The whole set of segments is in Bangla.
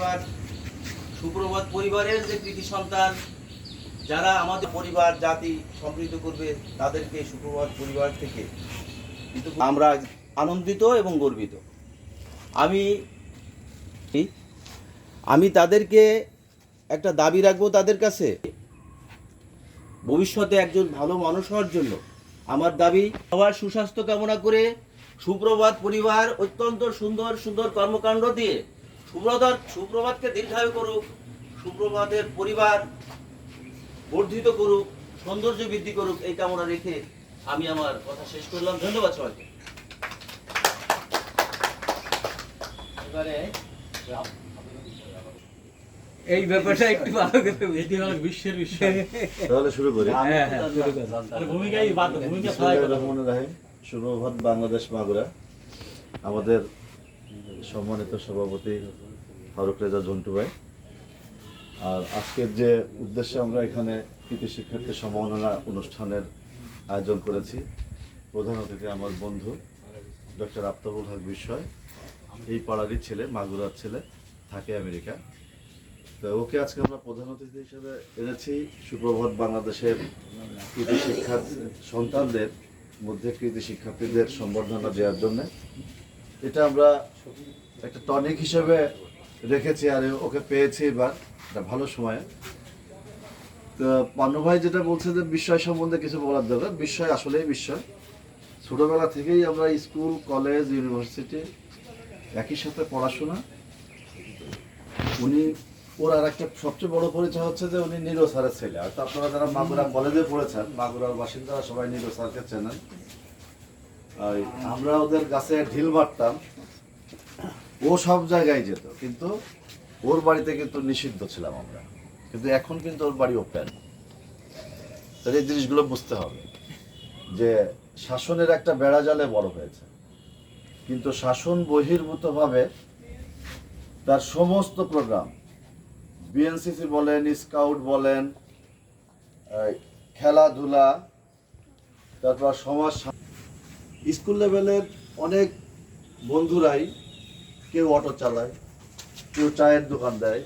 পরিবার, সুপ্রভাত পরিবারের যে কৃতি সন্তান, যারা আমাদের পরিবার, জাতি সমৃদ্ধ করবে তাদেরকে সুপ্রভাত পরিবার থেকে কিন্তু আমরা আনন্দিত এবং গর্বিত। আমি আমি তাদেরকে একটা দাবি রাখব তাদের কাছে। ভবিষ্যতে একজন ভালো মানুষ হওয়ার জন্য আমার দাবি, সবার সুস্বাস্থ্য কামনা করে সুপ্রভাত পরিবার অত্যন্ত সুন্দর সুন্দর কর্মকাণ্ড দিয়ে সুপ্রভাত সুপ্রভাতকে দীর্ঘায়ু করুক সুপ্রভাতের পরিবার বর্ধিত করুক সৌন্দর্য বৃদ্ধি করুক এই কামনা রেখে আমি আমার কথা শেষ করলাম। ধন্যবাদ সবাইকে। এবারে এই ব্যাপারটা একটু ভালো করে এটি হলো বিশ্বের বিষয়। তাহলে শুরু করি। হ্যাঁ হ্যাঁ শুরু করো। ভূমিকাই বাদ ভূমিকা সহায় সুপ্রভাত বাংলাদেশ মাগুরা আমাদের সম্মানিত সভাপতি ফারুক রেজা ঝন্টু ভাই। আর আজকের যে উদ্দেশ্যে আমরা এখানে কৃতি শিক্ষার্থী সম্মাননা অনুষ্ঠানের আয়োজন করেছি, প্রধান অতিথি আমার বন্ধু ডক্টর আফতাবুল হক বিষয় এই পাড়ারই ছেলে, মাগুরার ছেলে, থাকে আমেরিকা। তো ওকে আজকে আমরা প্রধান অতিথি হিসেবে এনেছি। সুপ্রভাত বাংলাদেশের কৃতি শিক্ষা সন্তানদের মধ্যে কৃতি শিক্ষার্থীদের সম্বর্ধনা দেওয়ার জন্য। এটা আমরা একটা টনিক হিসেবে রেখেছি আর ওকে পেয়েছি এবার। একটা ভালো সময়ে। তো পান্নু ভাই যেটা বলছে যে বিষয় সম্বন্ধে কিছু বলার দরকার। বিষয় আসলেই বিষয় ছোটবেলা থেকেই আমরা স্কুল, কলেজ, ইউনিভার্সিটি একই সাথে পড়াশোনা। উনি ওর আর একটা সবচেয়ে বড় পরিচয় হচ্ছে যে উনি নীরো স্যারের ছেলে। আর আপনারা যারা মাগুরা কলেজে পড়েছেন, মাগুরার বাসিন্দারা সবাই নীরো স্যারকে চেনেন। আর আমরা ওদের কাছে ঢিল মারতাম। ও সব জায়গায় যেত, কিন্তু ওর বাড়িতে কিন্তু নিষিদ্ধ ছিলাম আমরা। কিন্তু এখন কিন্তু ওর বাড়ি ওপেন তাহলে এই জিনিসগুলো বুঝতে হবে যে শাসনের একটা বেড়া জালে বড় হয়েছে। কিন্তু শাসন বহির্ভূতভাবে তার সমস্ত প্রোগ্রাম বিএনসিসি বলেন স্কাউট বলেন খেলাধুলা, তারপর সমাজ স্কুল লেভেলের অনেক বন্ধুরাই কেউ অটো চালায়, কেউ চায়ের দোকান দেয়,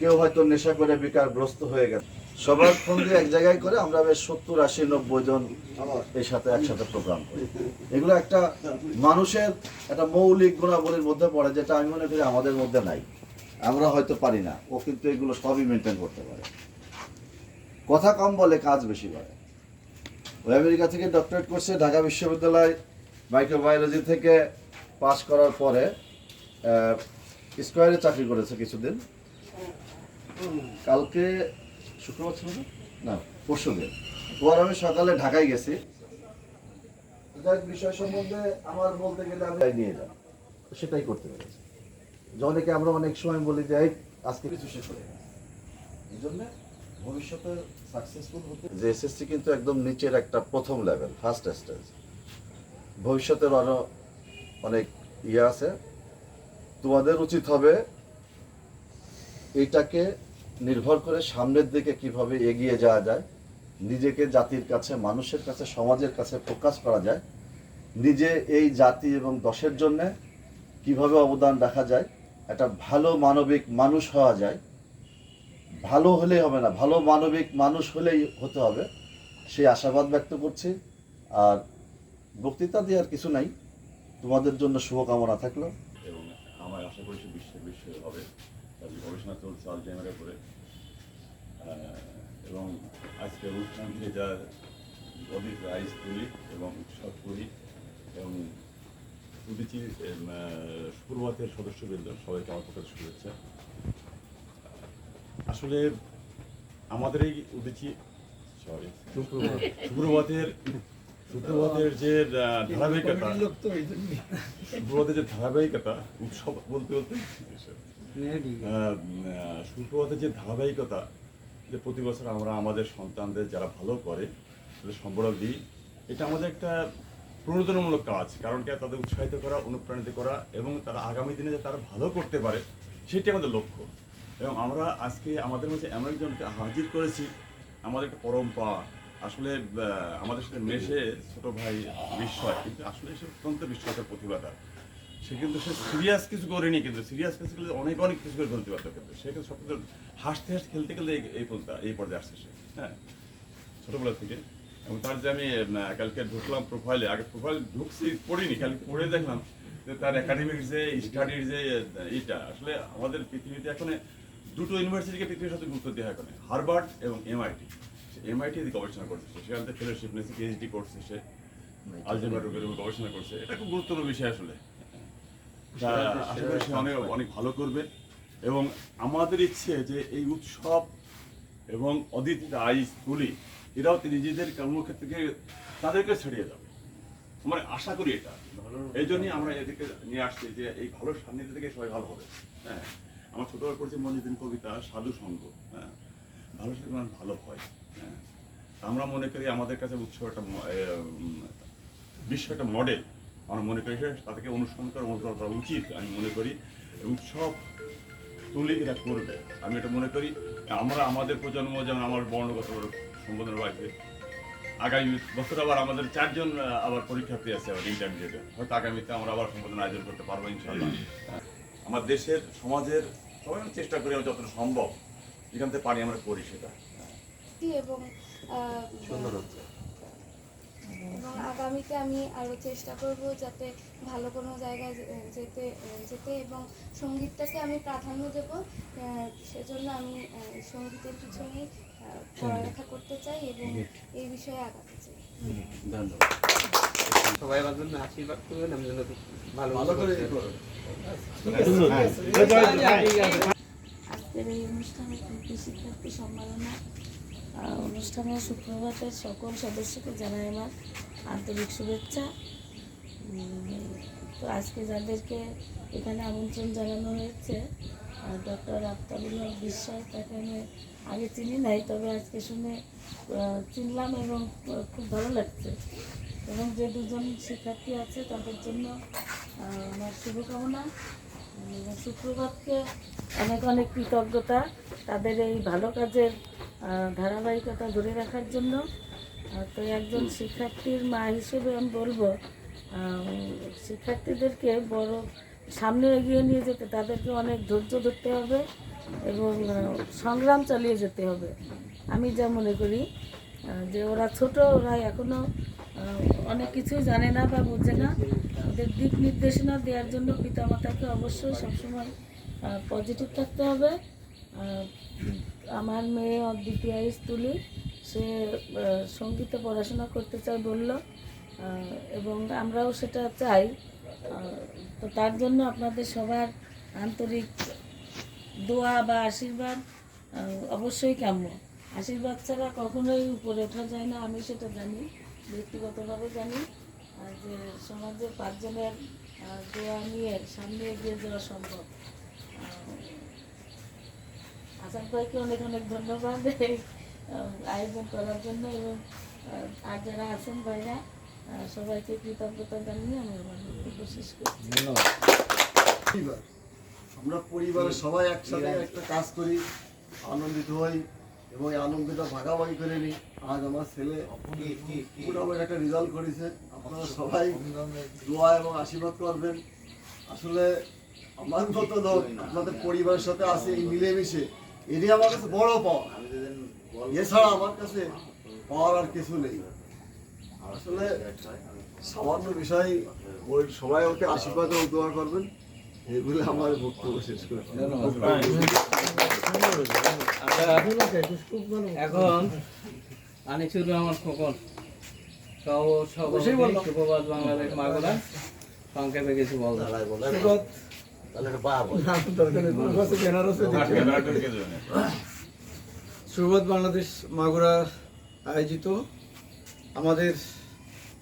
কেউ হয়তো নেশা করে বিকারগ্রস্ত হয়ে গেছে। সবার ফোন দিয়ে এক জায়গায় করে আমরা বেশ সত্তর, আশি, নব্বই জন এর সাথে একসাথে প্রোগ্রাম করি। এগুলো একটা মানুষের একটা মৌলিক গুণাবলীর মধ্যে পড়ে, যেটা আমি মনে করি আমাদের মধ্যে নাই। আমরা হয়তো পারি না, ও কিন্তু এগুলো সবই মেনটেন করতে পারে। কথা কম বলে কাজ বেশি করে। আমেরিকা থেকে ডক্টরেট করছে ঢাকা বিশ্ববিদ্যালয় মাইক্রোবায়োলজি থেকে পাশ করার পরে স্কোয়ারে চাকরি করেছে কিছুদিন। কালকে শুক্রবার ছিল না? পরশু দিন। পর আমি সকালে ঢাকায় গেছি। বিষয় সম্বন্ধে আমার বলতে গেলে আমি নিয়ে যাব সেটাই করতে পেরেছি যে অনেকে আমরা অনেক সময় বলি যে আজকে কিছু শেষ গেছে এই জন্য ভবিষ্যতে সাকসেসফুল হতে যে এসএসসি কিন্তু একদম নিচের একটা প্রথম লেভেল ফার্স্ট স্টেজ ভবিষ্যতের আরও অনেক ইয়ে আছে। তোমাদের উচিত হবে এইটাকে নির্ভর করে সামনের দিকে কীভাবে এগিয়ে যাওয়া যায়। নিজেকে জাতির কাছে, মানুষের কাছে, সমাজের কাছে ফোকাস করা যায়। নিজে এই জাতি এবং দশের জন্য কীভাবে অবদান রাখা যায়। একটা ভালো মানবিক মানুষ হওয়া যায়। ভালো হলেই হবে না, ভালো মানবিক মানুষ হলেই হতে হবে, সেই আশাবাদ ব্যক্ত করছি। আর বক্তৃতা দেওয়ার কিছু নাই, তোমাদের জন্য শুভকামনা থাকল। এবং আমার আশা করি বিশ্বের বিশ্বে হবে গবেষণা চলছে আলজাইমারের উপরে। এবং আজকের অনুষ্ঠান থেকে যা অধিক রাইজ তুলি এবং উৎসব করি, এবং উদিচি সুপ্রভাতের সদস্যবৃন্দ সবাইকে আমার পক্ষে শুভেচ্ছা। আসলে আমাদের এই উদিচি সরি সুপ্রভাতের সুপ্রভাতের যে ধারাবাহিকতা সুপ্রভাতের যে ধারাবাহিকতা উৎসব বলতে বলতে সুপ্রভাতের যে ধারাবাহিকতা যে প্রতি বছর আমরা আমাদের সন্তানদের যারা ভালো করে তাদের সম্বরণ দিই এটা আমাদের একটা প্রণোদনামূলক কাজ। কারণ কি তাদের উৎসাহিত করা অনুপ্রাণিত করা এবং তারা আগামী দিনে যে তারা ভালো করতে পারে সেটি আমাদের লক্ষ্য। এবং আমরা আজকে আমাদের মধ্যে এমন একজনকে হাজির করেছি, আমাদের একটা পরম্পরা আসলে আমাদের সাথে মেশে ছোট ভাই বিস্ময়, কিন্তু আসলে সে অত্যন্ত বিস্ময়তার প্রতিভাতা সে কিন্তু সে সিরিয়াস কিছু করেনি কিন্তু সিরিয়াস কিছু করলে অনেক অনেক কিছু করে ফেলতে পারতো কিন্তু। সে কিন্তু সব হাসতে হাসতে খেলতে খেলতে এই- পর্যন্ত, এই পর্যায়ে আসছে সে হ্যাঁ। ছোটবেলা থেকে। এবং তার যে আমি কালকে ঢুকলাম প্রোফাইলে আগে প্রোফাইল ঢুকছি, পড়িনি কালকে পড়ে দেখলাম যে তার একাডেমিক যে স্টাডির যে এইটা আসলে আমাদের পৃথিবীতে এখন দুটো ইউনিভার্সিটিকে পৃথিবীর সাথে গুরুত্ব দেওয়া হয় হার্ভার্ড এবং এমআইটি এমআইটি গবেষণা করছে সে সেখান থেকে ফেলোশিপ নিয়েছে পিএইচডি করছে সে আলজেব্রা রোগের উপর গবেষণা করছে। এটা খুব গুরুত্বপূর্ণ বিষয় আসলে। আশা করি সে অনেক অনেক ভালো করবে। এবং আমাদের ইচ্ছে যে এই উৎসব এবং অদিতি আইস তুলি এরাও নিজেদের কর্মক্ষেত্রকে তাদেরকে ছড়িয়ে যাবে। মানে আশা করি এটা। এই জন্যই আমরা এদিকে নিয়ে আসছি যে এই ভালো সান্নিধ্য থেকে সবাই ভালো হবে। হ্যাঁ। আমার ছোটবেলা পড়ছি মনিদিন কবিতা, সাধু সঙ্গ হ্যাঁ ভালো মানুষ ভালো হয় হ্যাঁ। আমরা মনে করি আমাদের কাছে উৎসব একটা বিশ্ব একটা মডেল আমরা মনে করি তাদেরকে অনুসরণ করা অনুসরণ করা উচিত, আমি মনে করি। এবং সব তুলে এরা করবে আমি এটা মনে করি, আমরা, আমাদের প্রজন্ম যেমন আমার বর্ণগত সম্বোধন বাড়বে আগামী বছর আবার আমাদের চারজন আবার পরীক্ষার্থী আছে আবার ইন্টারমিডিয়েটে হয়তো আগামীতে আমরা আবার সম্বোধন আয়োজন করতে পারব ইনশাল্লাহ হ্যাঁ। আমার দেশের, সমাজের সবাই চেষ্টা করি আমরা যতটা সম্ভব যেখান থেকে পারি আমরা করি সেটা। এবং আগামীতে আমি আরও চেষ্টা করব যাতে ভালো কোনো জায়গায় যেতে যেতে এবং সঙ্গীতটাকে আমি প্রাধান্য দেব। আহ, সেজন্য আমি আহ, সঙ্গীতের পিছনেই আহ, পড়ালেখা করতে চাই এবং এই বিষয়ে আগাতে চাই। ধন্যবাদ। সবাই আমার জন্য আশীর্বাদ করবেন আমি যেন ভালো ভালো করো। আজকের এই অনুষ্ঠানে কৃতি শিক্ষার্থী সম্মাননা আহ, অনুষ্ঠানে সুপ্রভাতের সকল সদস্যকে জানাই আমার আন্তরিক শুভেচ্ছা। তো আজকে যাদেরকে এখানে আমন্ত্রণ জানানো হয়েছে ডক্টর আফতাবুল হক বিশ্বাস তাকে আমি আগে চিনি নাই তবে আজকে শুনে চিনলাম এবং খুব ভালো লাগছে। এবং যে দুজন শিক্ষার্থী আছে তাদের জন্য আমার শুভকামনা। সুপ্রভাতকে অনেক অনেক কৃতজ্ঞতা তাদের এই ভালো কাজের ধারাবাহিকতা ধরে রাখার জন্য। তো একজন শিক্ষার্থীর মা হিসেবে আমি বলব শিক্ষার্থীদেরকে বড় সামনে এগিয়ে নিয়ে যেতে তাদেরকে অনেক ধৈর্য ধরতে হবে এবং সংগ্রাম চালিয়ে যেতে হবে। আমি যা মনে করি যে ওরা ছোট ওরা এখনও আহ, অনেক কিছুই জানে না বা বোঝে না। ওদের দিক নির্দেশনা দেওয়ার জন্য পিতামাতাকে অবশ্যই সবসময় পজিটিভ থাকতে হবে। আমার মেয়ে অদ্বিতীয় আইস তুলি সে সঙ্গীতে পড়াশোনা করতে চায় বলল এবং আমরাও সেটা চাই। তো তার জন্য আপনাদের সবার আন্তরিক দোয়া বা আশীর্বাদ অবশ্যই কাম্য। আশীর্বাদ ছাড়া কখনোই উপরে ওঠা যায় না, আমি সেটা জানি। ব্যক্তিগতভাবে জানি আর যে সমাজের পাঁচজনের দোয়া নিয়ে সামনে এগিয়ে যাওয়া সম্ভব। আসাম ভাইকে অনেক অনেক ধন্যবাদ এই আয়োজন করার জন্য এবং আর যারা আছেন ভাইরা সবাইকে কৃতজ্ঞতা জানিয়ে আমি আমার বক্তব্য শেষ করছি। আমরা পরিবারের সবাই একসাথে একটা কাজ করি আনন্দিত হই। এবং এই আনন্দটা ভাগাভাগি করে নিই। আজ আমার ছেলে একটা রেজাল্ট করেছে। আপনারা সবাই দোয়া এবং আশীর্বাদ করবেন। আসলে আমার মতো লোক আপনাদের পরিবারের সাথে আছে, এই মিলেমিশে, এটাই আমার কাছে বড় পাওয়া। এছাড়া আমার কাছে পাওয়ার আর কিছু নেই। আসলে সামান্য বিষয় ওই সবাই ওকে আশীর্বাদ এবং দোয়া করবেন। এগুলো আমার বক্তব্য শেষ করছি। এখন খোকন সুপ্রভাত বাংলাদেশ মাগুরা সংক্ষেপে কিছু বলব সুবোধ বাংলাদেশ মাগুরা আয়োজিত আমাদের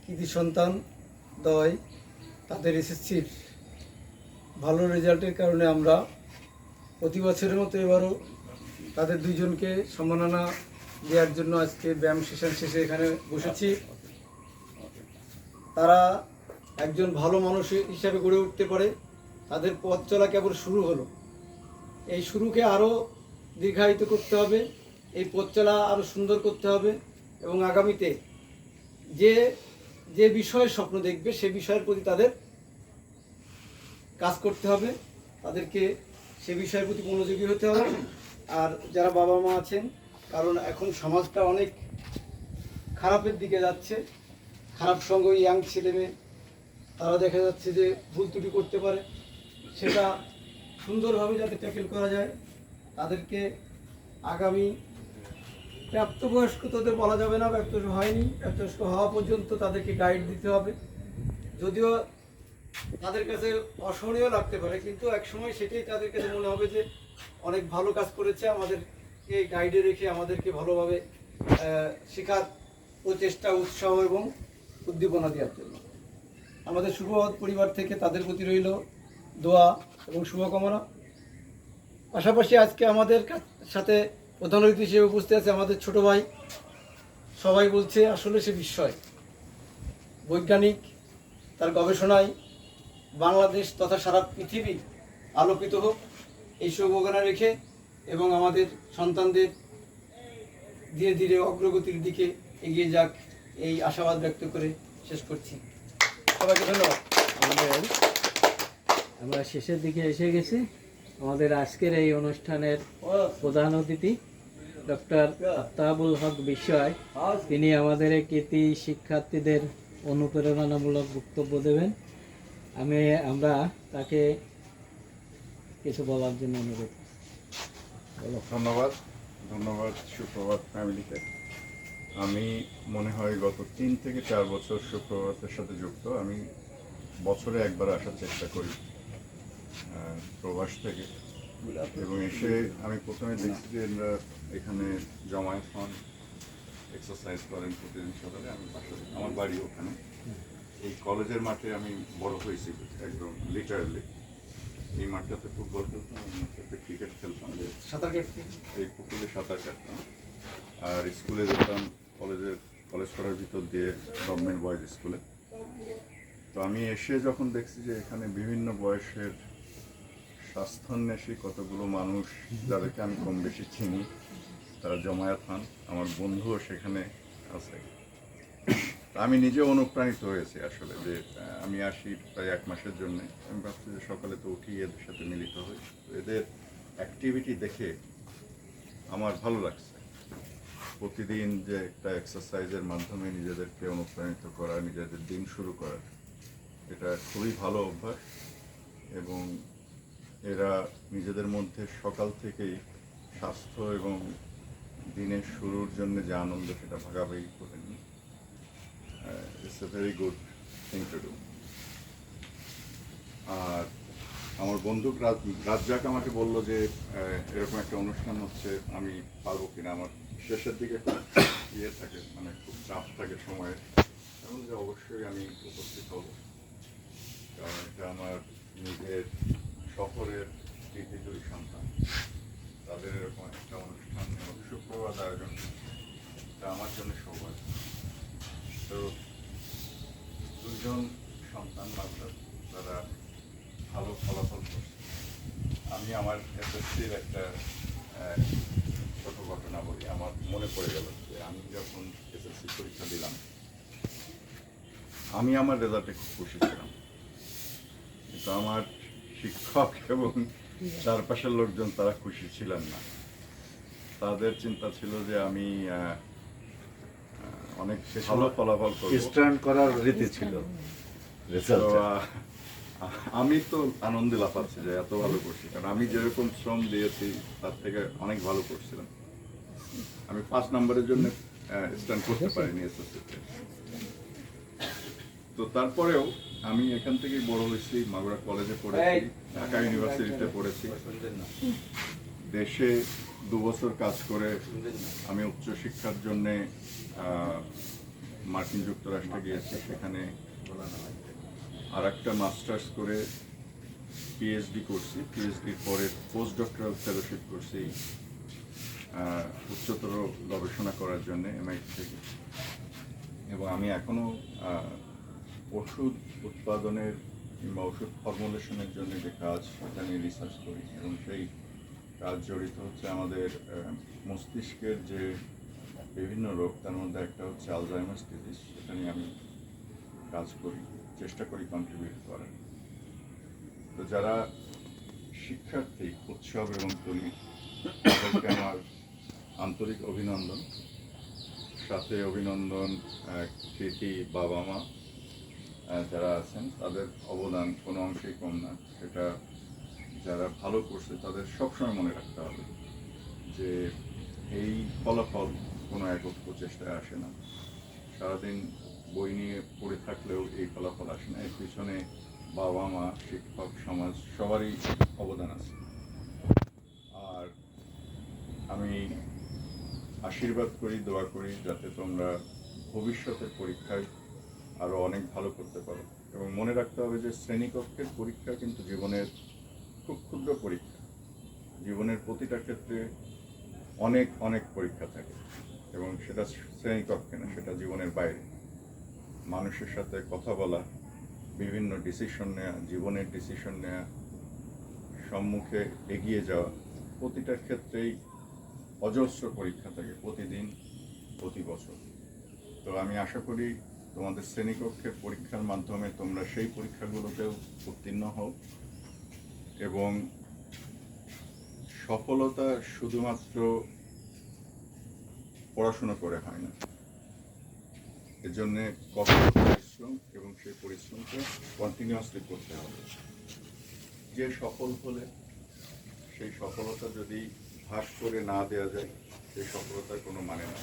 কৃতি সন্তান দয় তাদের এসএসসির ভালো রেজাল্টের কারণে আমরা প্রতি বছরের মতো এবারও তাদের দুইজনকে সম্মাননা দেওয়ার জন্য আজকে ব্যায়াম সেশন শেষে এখানে বসেছি। তারা একজন ভালো মানুষ হিসাবে গড়ে উঠতে পারে, তাদের পথ চলা কেবল শুরু হলো। এই শুরুকে আরও দীর্ঘায়িত করতে হবে, এই পথ চলা আরও সুন্দর করতে হবে এবং আগামীতে যে যে বিষয়ে স্বপ্ন দেখবে, সে বিষয়ের প্রতি তাদের কাজ করতে হবে, তাদেরকে সে বিষয়ের প্রতি মনোযোগী হতে হবে। আর যারা বাবা মা আছেন, কারণ এখন সমাজটা অনেক খারাপের দিকে যাচ্ছে। খারাপ সঙ্গ ইয়াং ছেলে মেয়ে, তারা দেখা যাচ্ছে যে ভুল ত্রুটি করতে পারে। সেটা সুন্দরভাবে যাতে ট্যাকেল করা যায়, তাদেরকে আগামী প্রাপ্তবয়স্ক তাদের বলা যাবে না, প্রাপ্তবয়স্ক হয়নি, প্রাপ্তবয়স্ক হওয়া পর্যন্ত তাদেরকে গাইড দিতে হবে। যদিও তাদের কাছে অসহনীয় লাগতে পারে, কিন্তু একসময় সেটাই তাদের কাছে মনে হবে যে অনেক ভালো কাজ করেছে আমাদেরকে গাইডে রেখে আমাদেরকে ভালোভাবে শেখার প্রচেষ্টা, উৎসাহ এবং উদ্দীপনা দেওয়ার জন্য। আমাদের শুভবাদ পরিবার থেকে তাদের প্রতি রইল দোয়া এবং শুভকামনা। পাশাপাশি আজকে আমাদের সাথে প্রধান অতিথি হিসেবে উপস্থিত আছে আমাদের ছোট ভাই। সবাই বলছে, আসলে সে বিস্ময়। বৈজ্ঞানিক, তার গবেষণায় বাংলাদেশ তথা সারা পৃথিবী আলোকিত হোক। এই শুভকামনা রেখে এবং আমাদের সন্তানদের ধীরে ধীরে অগ্রগতির দিকে এগিয়ে যাক এই আশাবাদ ব্যক্ত করে শেষ করছি। সবাইকে ধন্যবাদ। আমরা শেষের দিকে এসে গেছি। আমাদের আজকের এই অনুষ্ঠানের প্রধান অতিথি, ডক্টর আফতাবুল হক বিষয় তিনি আমাদের কৃতি শিক্ষার্থীদের অনুপ্রেরণামূলক বক্তব্য দেবেন। আমি আমরা তাকে কিছু বলার জন্য অনুরোধ। ধন্যবাদ। ধন্যবাদ সুপ্রভাত ফ্যামিলিকে। আমি মনে হয় গত তিন থেকে চার বছর সুপ্রভাতের সাথে যুক্ত। আমি বছরে একবার আসার চেষ্টা করি প্রবাস থেকে। এবং এসে আমি প্রথমে দেখছি যে এরা এখানে জমায়েত হন এক্সারসাইজ করেন প্রতিদিন সকালে আমি বাসা আমার বাড়ি ওখানে। এই কলেজের মাঠে আমি বড় হয়েছি একদম লিটারালি এই মাঠটাতে ফুটবল খেলতাম এই মাঠটাতে ক্রিকেট খেলতাম যে সাঁতার কাটতে? এই পুকুরে সাঁতার কাটতাম। আর স্কুলে যেতাম কলেজের কলেজ করার ভিতর দিয়ে গভর্নমেন্ট বয়েজ স্কুলে। তো আমি এসে যখন দেখছি যে এখানে বিভিন্ন বয়সের স্বাস্থ্যান্বেষী কতগুলো মানুষ যাদেরকে আমি কম বেশি চিনি তারা জমায়েত হন। আমার বন্ধুও সেখানে আছে। আমি নিজে অনুপ্রাণিত হয়েছি আসলে যে আমি আসি প্রায় এক মাসের জন্য। আমি ভাবছি যে সকালে তো উঠি এদের সাথে মিলিত হই। এদের অ্যাক্টিভিটি দেখে আমার ভালো লাগছে। প্রতিদিন যে একটা এক্সারসাইজের মাধ্যমে নিজেদেরকে অনুপ্রাণিত করা, নিজেদের দিন শুরু করা, এটা খুবই ভালো অভ্যাস। এবং এরা নিজেদের মধ্যে সকাল থেকেই স্বাস্থ্য এবং দিনের শুরুর জন্য যে আনন্দ সেটা ভাগাভাগি করে it's a very good thing to do আর আমার বন্ধু রাজ- রাজ্জাক আমাকে বলল যে এরকম একটা অনুষ্ঠান হচ্ছে, আমি পারব কিনা? আমার শেষের দিকে খুব ইয়ে থাকে মানে খুব চাপ থাকে সময়ের। এবং যে অবশ্যই আমি উপস্থিত হব। কারণ এটা আমার নিজের শহরের কৃতি দুই সন্তান। তাদের এরকম একটা অনুষ্ঠান এবং শুক্রবার আয়োজন। এটা আমার জন্য সৌভাগ্য। তো দুজন সন্তান মাত্র তারা ভালো ফলাফল করছে। আমি আমার এসএসসির একটা ছোট ঘটনা বলি। আমার মনে পড়ে গেল যে আমি যখন এসএসসি পরীক্ষা দিলাম, আমি আমার রেজাল্টে খুব খুশি ছিলাম। কিন্তু আমার শিক্ষক এবং চারপাশের লোকজন তারা খুশি ছিলেন না। তাদের চিন্তা ছিল যে আমি অনেক ভালো ফলাফল স্ট্যান্ড করার রীতি ছিল। আমি তো আনন্দে লাফাচ্ছি যে এত ভালো করছি। কারণ আমি যেরকম শ্রম দিয়েছি তার থেকে অনেক ভালো করছিলাম। আমি পাঁচ নম্বরের জন্য স্ট্যান্ড করতে পারিনি এসএসসিতে। তো তারপরেও আমি এখান থেকে বড় হয়েছি মাগুরা কলেজে পড়েছি ঢাকা ইউনিভার্সিটিতে পড়েছি। দেশে দু বছর কাজ করে আমি উচ্চশিক্ষার জন্যে মার্কিন যুক্তরাষ্ট্রে গিয়েছি, সেখানে আর একটা মাস্টার্স করে পিএইচডি করছি। পিএইচডির পরে পোস্ট ডক্টরাল ফেলোশিপ করছি উচ্চতর গবেষণা করার জন্য এমআইটি থেকে। এবং আমি এখনও ওষুধ উৎপাদনের কিংবা ওষুধ ফর্মুলেশনের জন্য যে কাজ, সেটা নিয়ে রিসার্চ করি। এবং সেই কাজ জড়িত হচ্ছে আমাদের মস্তিষ্কের যে বিভিন্ন রোগ, তার মধ্যে একটা হচ্ছে আলজাইমার্স ডিজিজ সেটা নিয়ে আমি কাজ করি, চেষ্টা করি কন্ট্রিবিউট করার। তো যারা শিক্ষার্থী, উৎসব এবং তুমি তাদেরকে আমার আন্তরিক অভিনন্দন। সাথে অভিনন্দন কৃতি বাবা মা যারা আছেন, তাদের অবদান কোনো অংশেই কম না। সেটা যারা ভালো করছে, তাদের সবসময় মনে রাখতে হবে যে এই ফলাফল কোনো একক প্রচেষ্টায় আসে না। সারাদিন বই নিয়ে পড়ে থাকলেও এই ফলাফল আসে না। এর পিছনে বাবা, মা, শিক্ষক, সমাজ সবারই অবদান আছে। আর আমি আশীর্বাদ করি, দোয়া করি যাতে তোমরা ভবিষ্যতের পরীক্ষায় আরও অনেক ভালো করতে পারো। এবং মনে রাখতে হবে যে শ্রেণীকক্ষের পরীক্ষা কিন্তু জীবনের খুব ক্ষুদ্র পরীক্ষা। জীবনের প্রতিটা ক্ষেত্রে অনেক অনেক পরীক্ষা থাকে। এবং সেটা শ্রেণীকক্ষে না সেটা জীবনের বাইরে। মানুষের সাথে কথা বলা, বিভিন্ন ডিসিশন নেওয়া জীবনের ডিসিশন নেওয়া সম্মুখে এগিয়ে যাওয়া, প্রতিটা ক্ষেত্রেই অজস্র পরীক্ষা থাকে প্রতিদিন, প্রতি বছর। তো আমি আশা করি তোমাদের শ্রেণীকক্ষের পরীক্ষার মাধ্যমে তোমরা সেই পরীক্ষাগুলোতেও উত্তীর্ণ হও এবং সফলতা শুধুমাত্র পড়াশোনা করে হয় না। এর জন্য কঠোর পরিশ্রম এবং সেই পরিশ্রমকে কন্টিনিউয়াসলি করতে হবে। যে সফল হলে, সেই সফলতা যদি ভাগ করে না দেওয়া যায় সেই সফলতার কোনো মানে না।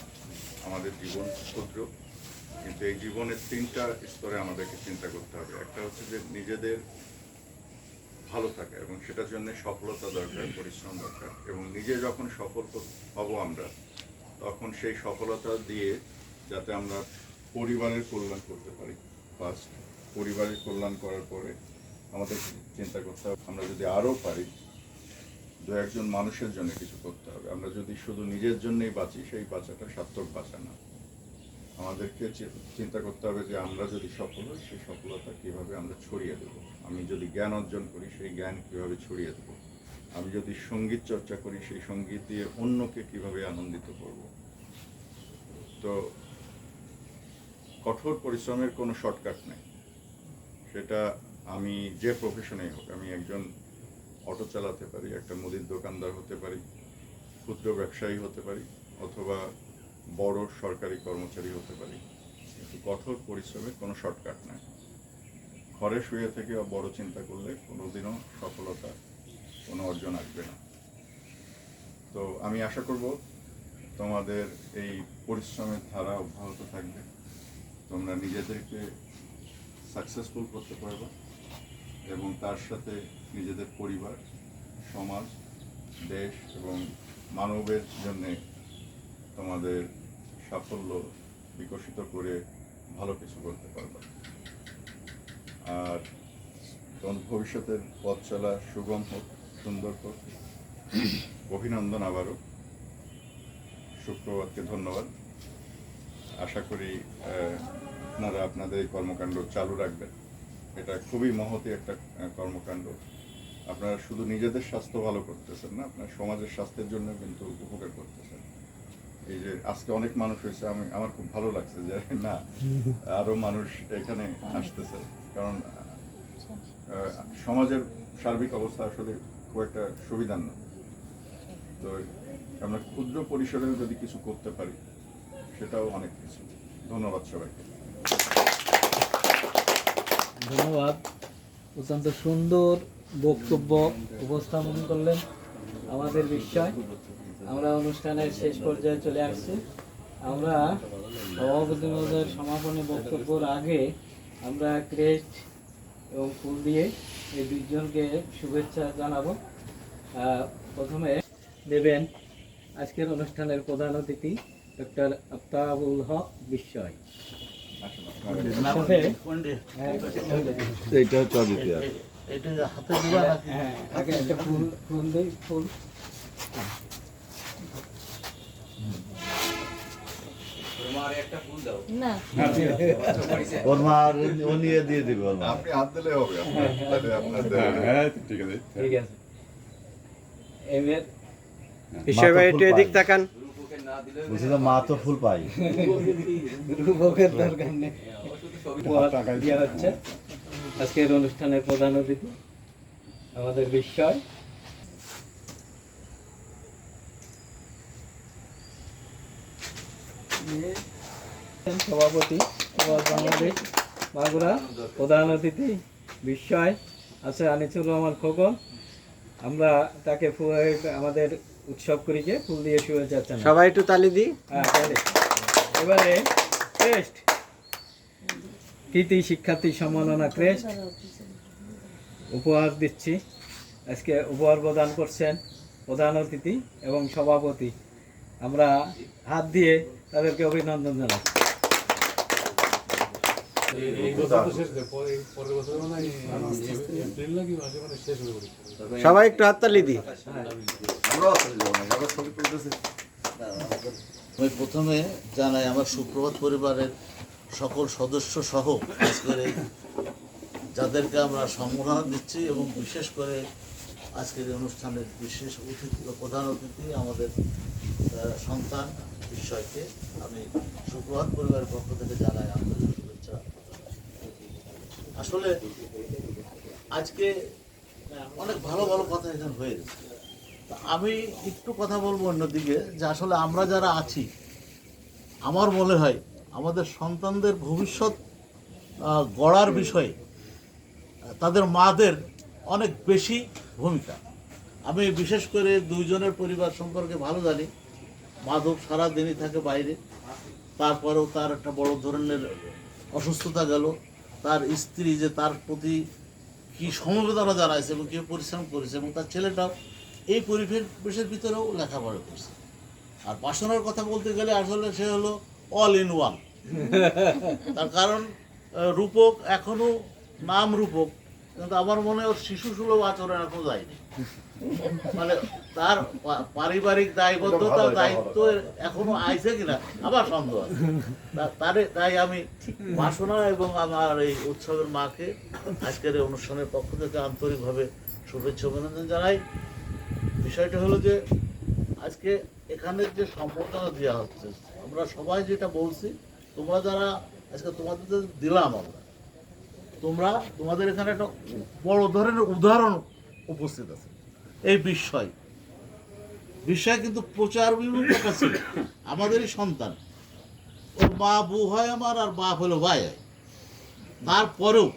আমাদের জীবন ক্ষুদ্র, কিন্তু এই জীবনের তিনটা স্তরে আমাদেরকে চিন্তা করতে হবে। একটা হচ্ছে যে নিজেদের ভালো থাকা, এবং সেটার জন্য সফলতা দরকার, পরিশ্রম দরকার, এবং নিজে যখন সফল হব আমরা তখন সেই সফলতা দিয়ে যাতে আমরা পরিবারের কল্যাণ করতে পারি। ফার্স্ট পরিবারের কল্যাণ করার পরে আমাদের চিন্তা করতে হবে, আমরা যদি আরও পারি, দু একজন মানুষের জন্য কিছু করতে হবে। আমরা যদি শুধু নিজের জন্যই বাঁচি, সেই বাঁচাটা সার্থক বাঁচা না। আমাদেরকে চিন্তা করতে হবে যে আমরা যদি সফল হই, সেই সফলতা কীভাবে আমরা ছড়িয়ে দেব? আমি যদি জ্ঞান অর্জন করি, সেই জ্ঞান কীভাবে ছড়িয়ে দেব? আমি যদি সংগীত চর্চা করি, সেই সংগীত দিয়ে অন্যকে কীভাবে আনন্দিত করব? তো কঠোর পরিশ্রমের কোনো শর্টকাট নেই। সেটা আমি যে প্রফেশনেই হোক, আমি একজন অটো চালাতে পারি, একটা মুদির দোকানদার হতে পারি, ক্ষুদ্র ব্যবসায়ী হতে পারি, অথবা বড় সরকারি কর্মচারী হতে পারি। কিন্তু কঠোর পরিশ্রমের কোনো শর্টকাট নাই। ঘরে শুয়ে থেকে বড় চিন্তা করলে কোনোদিনও সফলতা কোনো অর্জন আসবে না। তো আমি আশা করব তোমাদের এই পরিশ্রমের ধারা অব্যাহত থাকবে। তোমরা নিজেদেরকে সাকসেসফুল করতে পারবে এবং তার সাথে নিজেদের পরিবার, সমাজ, দেশ এবং মানবের জন্যে তোমাদের সাফল্য বিকশিত করে ভালো কিছু করতে পারবে। আর তোমাদের ভবিষ্যতের পথ চলা সুগম হোক সুন্দর অভিনন্দন আবারও। শুক্রবারকে ধন্যবাদ। আশা করি আপনারা আপনাদের এই কর্মকাণ্ড চালু রাখবেন। এটা খুবই মহতি একটা কর্মকাণ্ড। আপনারা শুধু নিজেদের স্বাস্থ্য ভালো করতেছেন না, আপনার সমাজের স্বাস্থ্যের জন্য কিন্তু উপকার করতেছেন। এই যে আজকে অনেক মানুষ হয়েছে, আমি, আমার খুব ভালো লাগছে যে না, আরও মানুষ এখানে আসতেছে। কারণ সমাজের সার্বিক অবস্থা আসলে খুব একটা সুবিধার না। তো আমরা ক্ষুদ্র পরিসরেও যদি কিছু করতে পারি, সেটাও অনেক কিছু। ধন্যবাদ সবাইকে। ধন্যবাদ। অত্যন্ত সুন্দর বক্তব্য উপস্থাপন করলেন আমাদের বিষয়। আমরা অনুষ্ঠানের শেষ পর্যায়ে চলে আসছি। আমরা সভাপতি মহোদয়ের সমাপনী বক্তব্যের আগে আমরা ক্রেস্ট এবং ফুল দিয়ে এই দুজনকে শুভেচ্ছা জানাব। প্রথমে দেবেন আজকের অনুষ্ঠানের প্রধান অতিথি ডক্টর আফতাবুল হক বিস্ময় এটা আপনারা হ্যাঁ, ফুল ফুল দিই ফুল তোমার একটা ফুল দাও না। ওর মা ও- ও নিয়ে দিয়ে দিবে ওর মা। আপনি হাত দিলে হবে আপনার তাহলে আপনার দেওয়া হবে। হ্যাঁ ঠিক আছে। ঠিক আছে। এবার বিষয় ভাই একটু এদিক তাকান। রূপকে না দিলে বলছি তো মা তো ফুল পাই রূপকের দরকার নেই। হচ্ছে। আজকের অনুষ্ঠানের প্রধান অতিথি আমাদের বিস্ময়। সভাপতি বাংলাদেশ মাগুরা প্রধান অতিথি বিস্ময় আছে আনিসুর রহমান খোকন। আমরা তাকে আমাদের উৎসব করিকে ফুল দিয়ে শুভেচ্ছা জানাই। সবাই একটু তালি দিই। হ্যাঁ, তাহলে। এবারে ক্রেস্ট। কৃতি শিক্ষার্থী সম্মাননা ক্রেস্ট। উপহার দিচ্ছি। আজকে উপহার প্রদান করছেন প্রধান অতিথি এবং সভাপতি। আমরা হাত দিয়ে তাদেরকে অভিনন্দন জানাই। সবাই একটু হাততালি তুলতেছি আমি প্রথমে জানাই, আমার সুপ্রভাত পরিবারের সকল সদস্য সহ আজকের এই যাদেরকে আমরা সম্মাননা দিচ্ছি এবং বিশেষ করে আজকের অনুষ্ঠানের বিশেষ অতিথি প্রধান অতিথি আমাদের সন্তান বিষয়কে আমি সুপ্রভাত পরিবারের পক্ষ থেকে জানাই শুভেচ্ছা আসলে আজকে অনেক ভালো ভালো কথা এখানে হয়ে গেছে। তা আমি একটু কথা বলব অন্যদিকে যে আসলে আমরা যারা আছি, আমার মনে হয় আমাদের সন্তানদের ভবিষ্যৎ গড়ার বিষয়ে তাদের মাদের অনেক বেশি ভূমিকা। আমি বিশেষ করে দুইজনের পরিবার সম্পর্কে ভালো জানি। মাধব সারা দিনই থাকে বাইরে, তারপরেও তার একটা বড় ধরনের অসুস্থতা গেল। তার স্ত্রী যে তার প্রতি কি সমবেদনা জানাইছে এবং কি পরিশ্রম করেছে এবং তার ছেলেটাও, এই পরিবেশের ভিতরেও লেখাপড়া করছে। আর পাশানোর কথা বলতে গেলে আসলে সে হলো অল ইন ওয়ান তার কারণ রূপক এখনও নাম রূপক, কিন্তু আমার মনে হয় শিশু সুলভ আচরণ এখনও যায়নি। মানে তার পারিবারিক দায়বদ্ধতা দায়িত্ব এখনও আইছে কিনা আবার সন্দেহ আছে। তারে তাই আমি বাসনা এবং আমার এই উৎসবের মাকে আজকের এই অনুষ্ঠানের পক্ষ থেকে আন্তরিকভাবে শুভেচ্ছা অভিনন্দন জানাই। বিষয়টা হলো যে আজকে এখানে যে সম্বর্ধনা দেওয়া হচ্ছে আমরা সবাই যেটা বলছি তোমরা যারা আজকে তোমাদের দিলাম আমরা তোমরা তোমাদের এখানে একটা বড় ধরনের উদাহরণ উপস্থিত আছে। এই বিস্ময় বিস্ময় কিন্তু প্রচার বিভিন্ন কথা আমাদেরই সন্তান। ওর মা বউ হয় আমার আর বাপ হলো ভাই হয়। তারপরেও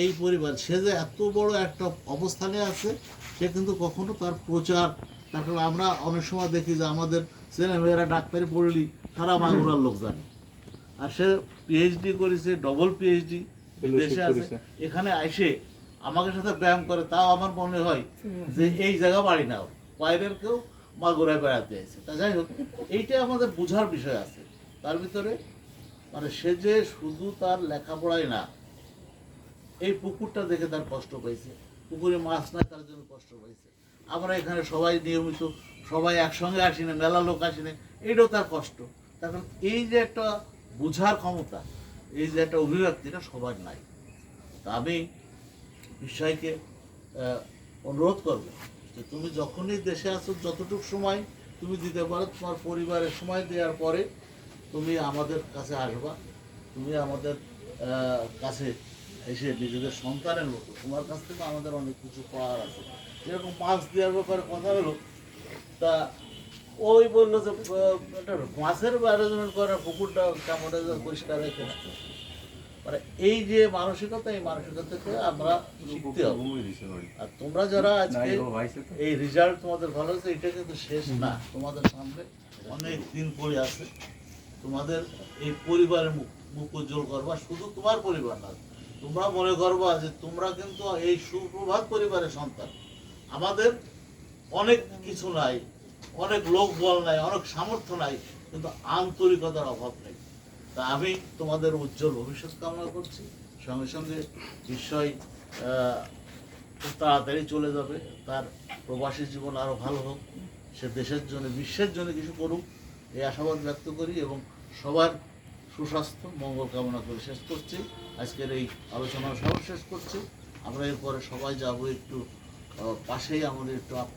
এই পরিবার সে যে এত বড় একটা অবস্থানে আছে সে কিন্তু কখনো তার প্রচার তারপর আমরা অনেক সময় দেখি যে আমাদের ছেলেমেয়েরা ডাক্তারি পড়লি সারা মাগুরার লোক জানে। আর সে পিএইচডি করেছে ডবল পিএইচডি দেশে আছে। এখানে এসে আমাকে সাথে ব্যায়াম করে তাও আমার মনে হয় যে এই জায়গা বাড়ি না। ওর। বাইরের কেউ মাগুরায় বেড়াতে আসে তা যাই হোক এইটাই আমাদের বোঝার বিষয় আছে। তার ভিতরে মানে সে যে শুধু তার লেখাপড়াই না, এই পুকুরটা দেখে তার কষ্ট পাইছে। পুকুরে মাছ নাই, তার জন্য কষ্ট পাইছে। আমরা এখানে সবাই নিয়মিত, সবাই একসঙ্গে আসি না, মেলা লোক আসি না এটাও তার কষ্ট। তখন এই যে একটা বোঝার ক্ষমতা, এই যে একটা অভিব্যক্তিটা সবার নাই। তা আমি বিষয়কে অনুরোধ করব যে তুমি যখনই দেশে আসো যতটুকু সময় তুমি দিতে পারো, তোমার পরিবারের সময় দেওয়ার পরে তুমি আমাদের কাছে আসবা। তুমি আমাদের কাছে এসে নিজেদের সন্তানের মতো। তোমার কাছ থেকে আমাদের অনেক কিছু পাওয়ার আছে। যেরকম মাছ দেওয়ার ব্যাপারে কথা হলো, তা ওই বলল যে মাছের অ্যারেঞ্জমেন্ট করে পুকুরটা কেমন পরিষ্কার রেখে। মানে এই যে মানসিকতা এই মানসিকতা থেকে আমরা শিখতে হবে। আর তোমরা যারা আজকে এই রেজাল্ট তোমাদের ভালো হয়েছে এটা কিন্তু শেষ না। তোমাদের সামনে অনেক দিন পরে আছে। তোমাদের এই পরিবারের মুখ মুখ উজ্জ্বল করবা শুধু তোমার পরিবার না। তোমরা মনে করবা যে তোমরা কিন্তু এই সুপ্রভাত পরিবারের সন্তান। আমাদের অনেক কিছু নাই অনেক লোক বল নাই অনেক সামর্থ্য নাই কিন্তু আন্তরিকতার অভাব নেই। তা আমি তোমাদের উজ্জ্বল ভবিষ্যৎ কামনা করছি। সঙ্গে সঙ্গে খুব তাড়াতাড়ি চলে যাবে। তার প্রবাসী জীবন আরও ভালো হোক। সে দেশের জন্য, বিশ্বের জন্য কিছু করুক, এই আশাবাদ ব্যক্ত করি এবং সবার সুস্বাস্থ্য, মঙ্গল কামনা করে শেষ করছি। আজকের এই আলোচনা সব শেষ করছি। আমরা এরপরে সবাই যাব একটু পাশেই আমাদের একটু